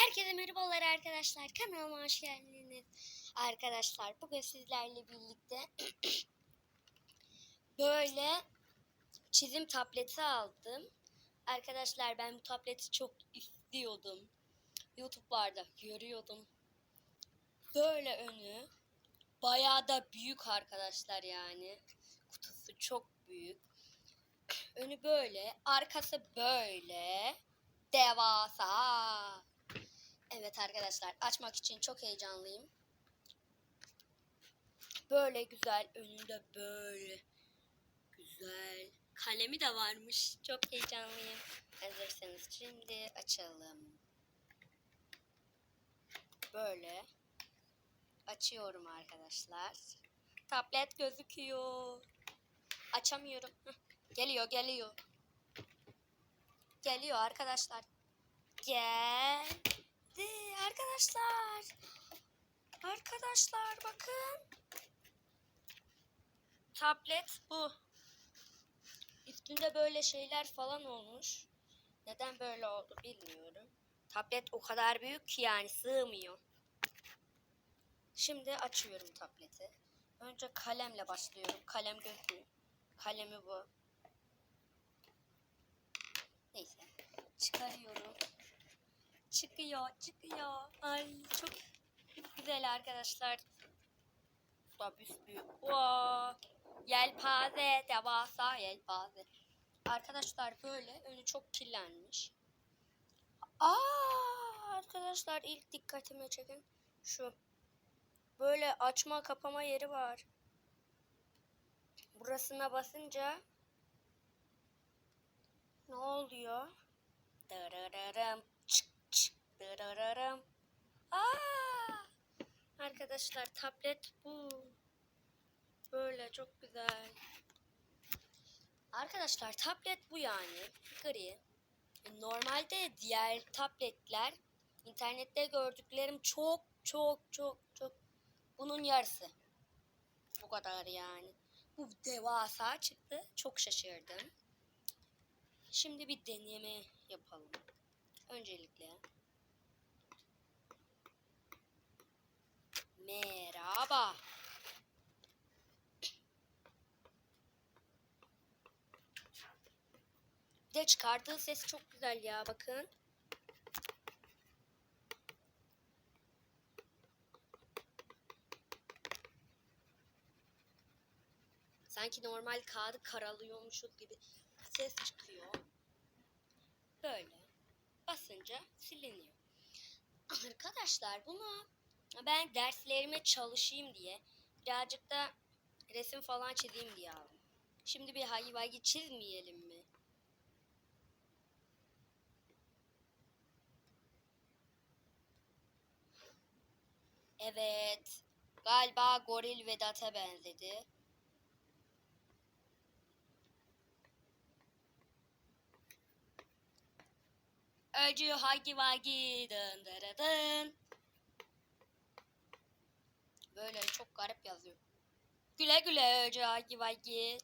Herkese merhabalar arkadaşlar. Kanalıma hoş geldiniz. Arkadaşlar bugün sizlerle birlikte böyle çizim tableti aldım. Arkadaşlar ben bu tableti çok istiyordum. YouTube'larda görüyordum. Böyle önü bayağı da büyük arkadaşlar yani. Kutusu çok büyük. Önü böyle, arkası böyle. Devasa. Evet arkadaşlar açmak için çok heyecanlıyım. Böyle güzel önünde böyle güzel kalemi de varmış. Çok heyecanlıyım. Hazırsanız şimdi açalım. Böyle açıyorum arkadaşlar. Tablet gözüküyor. Açamıyorum. Geliyor geliyor. Geliyor arkadaşlar. Geldi arkadaşlar. Arkadaşlar bakın. Tablet bu. Üstünde böyle şeyler falan olmuş. Neden böyle oldu bilmiyorum. Tablet o kadar büyük ki yani sığmıyor. Şimdi açıyorum tableti. Önce kalemle başlıyorum. Kalem gözlüğü. Kalemi bu. Neyse. Çıkarıyorum. Çıkıyor, çıkıyor. Ay çok güzel arkadaşlar. Da büyük. Wow. Yelpaze, devasa yelpaze. Arkadaşlar böyle önü çok kirlenmiş. Aa, arkadaşlar ilk dikkatimi çekin şu. Böyle açma kapama yeri var. Burasına basınca ne oluyor? Dırırırım, dırırırım. Aa! Arkadaşlar tablet bu. Böyle çok güzel. Arkadaşlar tablet bu yani. Gri. Normalde diğer tabletler internette gördüklerim çok çok çok çok bunun yarısı. Bu kadar yani. Bu devasa çıktı. Çok şaşırdım. Şimdi bir deneme yapalım. Öncelikle Merhaba. Bir de çıkardığı ses çok güzel ya bakın. Sanki normal kağıdı karalıyormuşuz gibi ses çıkıyor. Böyle basınca siliniyor. Arkadaşlar bunu ben derslerime çalışayım diye birazcık da resim falan çizeyim diye aldım. Şimdi bir hayvayı çizmeyelim mi? Evet. Galiba Goril Vedat'a benzedi. Öcü hagi vagi dın dın dın. Böyle çok garip yazıyor. Güle güle öcü hagi vagi.